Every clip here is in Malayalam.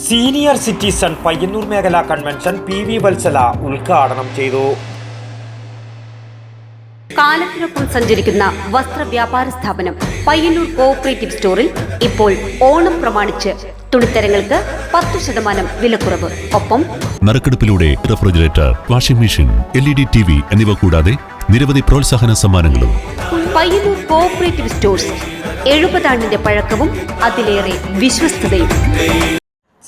സീനിയർ സിറ്റിസൺ പയ്യന്നൂർ മേഖലാ കൺവെൻഷൻ പി വി വത്സല ഉദ്ഘാടനം ചെയ്തു. കാലത്തിനൊപ്പം സഞ്ചരിക്കുന്ന വസ്ത്രവ്യാപാര സ്ഥാപനം പയ്യന്നൂർ കോഓപ്പറേറ്റീവ് സ്റ്റോറിൽ ഇപ്പോൾ ഓണം പ്രമാണിച്ച് തുണിത്തരങ്ങൾക്ക് പത്ത് ശതമാനം വിലക്കുറവ്. ഒപ്പം നറുക്കെടുപ്പിലൂടെ refrigerator washing machine L E D T V എന്നിവ കൂടാതെ നിരവധി പ്രോത്സാഹന സമ്മാനങ്ങളും. പയ്യന്നൂർ കോഓപ്പറേറ്റീവ് സ്റ്റോഴ്സ് എഴുപതാണ്ടിന്റെ പഴക്കവും അതിലേറെ വിശ്വസ്തതയും.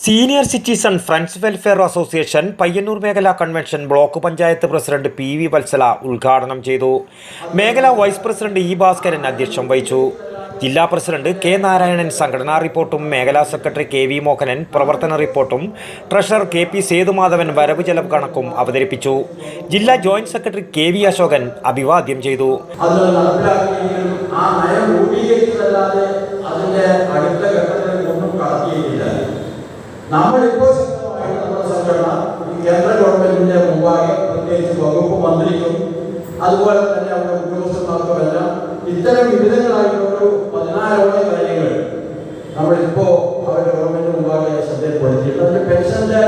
Senior citizen friends welfare association Payyanur മേഖലാ convention block panchayat president P V Vatsala ഉദ്ഘാടനം ചെയ്തു. മേഖലാ വൈസ് പ്രസിഡന്റ് ഇ ഭാസ്കരൻ അധ്യക്ഷം വഹിച്ചു. ജില്ലാ പ്രസിഡന്റ് കെ നാരായണൻ സംഘടനാ റിപ്പോർട്ടും മേഖലാ സെക്രട്ടറി കെ വി മോഹനൻ പ്രവർത്തന റിപ്പോർട്ടും ട്രഷറർ കെ പി സേതുമാധവൻ വരവ് ചെലവ് കണക്കും അവതരിപ്പിച്ചു. ജില്ലാ joint secretary K V Ashokan അഭിവാദ്യം ചെയ്തു. നമ്മളിപ്പോൾ ശക്തമായിട്ട് നമ്മുടെ സംഘടന കേന്ദ്ര ഗവൺമെന്റിന്റെ മുമ്പാകെ പ്രത്യേകിച്ച് വകുപ്പ് മന്ത്രിക്കും അതുപോലെ തന്നെ അവരുടെ ഉദ്യോഗസ്ഥന്മാർക്കും എല്ലാം ഇത്തരം വിവിധങ്ങളായിട്ടുള്ള പതിനാലോളം കാര്യങ്ങൾ നമ്മളിപ്പോ അവരുടെ ഗവൺമെന്റ് മുമ്പാകെ ശ്രദ്ധയിൽപ്പെടുത്തിയിട്ടുണ്ട്. അതിന്റെ പെൻഷന്റെ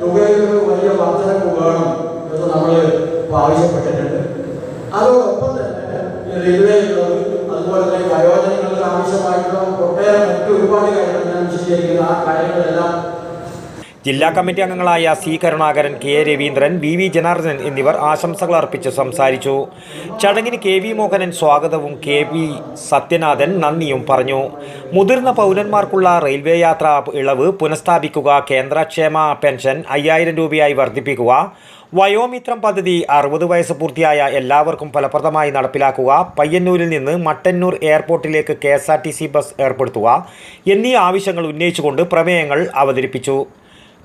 തുകയിൽ ഒരു വലിയ വർധനവ് വേണം എന്ന് നമ്മൾ ആവശ്യപ്പെട്ടിട്ടുണ്ട്. അതോടൊപ്പം തന്നെ റെയിൽവേയിലുള്ളത് അതുപോലെ തന്നെ വയോജനങ്ങൾക്ക് ആവശ്യമായിട്ടുള്ള ഒട്ടേറെ മറ്റു ഒരുപാട് കാര്യങ്ങൾ ഞാൻ വിശദീകരിക്കുന്ന ആ കാര്യങ്ങളെല്ലാം ജില്ലാ കമ്മിറ്റി അംഗങ്ങളായ C Karunakaran K Raveendran V V Janardhanan എന്നിവർ ആശംസകൾ അർപ്പിച്ച് സംസാരിച്ചു. ചടങ്ങിന് കെ വി മോഹനൻ സ്വാഗതവും കെ വി സത്യനാഥൻ നന്ദിയും പറഞ്ഞു. മുതിർന്ന പൗരന്മാർക്കുള്ള റെയിൽവേ യാത്ര ഇളവ് പുനഃസ്ഥാപിക്കുക കേന്ദ്രക്ഷേമ പെൻഷൻ അയ്യായിരം രൂപയായി വർദ്ധിപ്പിക്കുക വയോമിത്രം പദ്ധതി അറുപത് വയസ്സ് പൂർത്തിയായ എല്ലാവർക്കും ഫലപ്രദമായി നടപ്പിലാക്കുക പയ്യന്നൂരിൽ നിന്ന് മട്ടന്നൂർ എയർപോർട്ടിലേക്ക് K S R T C bus ഏർപ്പെടുത്തുക എന്നീ ആവശ്യങ്ങൾ ഉന്നയിച്ചുകൊണ്ട് പ്രമേയങ്ങൾ അവതരിപ്പിച്ചു.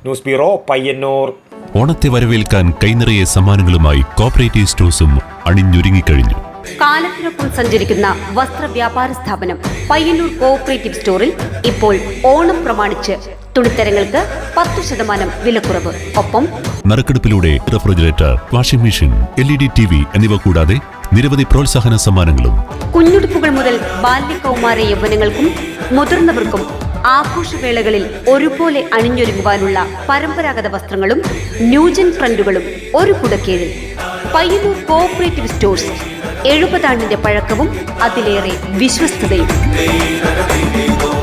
ന്യൂസ് ബ്യൂറോ പയ്യന്നൂർ ഓണത്തെ വരവേൽക്കാൻ കൈനിറയെ സമ്മാനങ്ങളുമായി കോപ്പറേറ്റീവ് സ്റ്റോഴ്സും അണിഞ്ഞൊരുങ്ങിക്കഴിഞ്ഞു. കാലത്തിനൊപ്പം സഞ്ചരിക്കുന്ന വസ്ത്ര വ്യാപാര സ്ഥാപനം പയ്യന്നൂർ കോഓപ്പറേറ്റീവ് സ്റ്റോറിൽ ഇപ്പോൾ ഓണം പ്രമാണിച്ച് തുണിത്തരങ്ങൾക്ക് പത്തു ശതമാനം വിലക്കുറവ്. ഒപ്പം നറുക്കെടുപ്പിലൂടെ refrigerator washing machine L E D T V എന്നിവ കൂടാതെ നിരവധി പ്രോത്സാഹന സമ്മാനങ്ങളും കുഞ്ഞുടുപ്പുകൾ മുതൽ ബാല്യകൗമാര യൗവനങ്ങൾക്കും മുതിർന്നവർക്കും ആഘോഷവേളകളിൽ ഒരുപോലെ അണിഞ്ഞൊരുങ്ങുവാനുള്ള പരമ്പരാഗത വസ്ത്രങ്ങളും ന്യൂജൻ ട്രെൻഡുകളും ഒരു കുടക്കീഴിൽ. പയ്യന്നൂർ കോഓപ്പറേറ്റീവ് സ്റ്റോഴ്സ് എഴുപതാണ്ടിന്റെ പഴക്കവും അതിലേറെ വിശ്വസ്തതയും.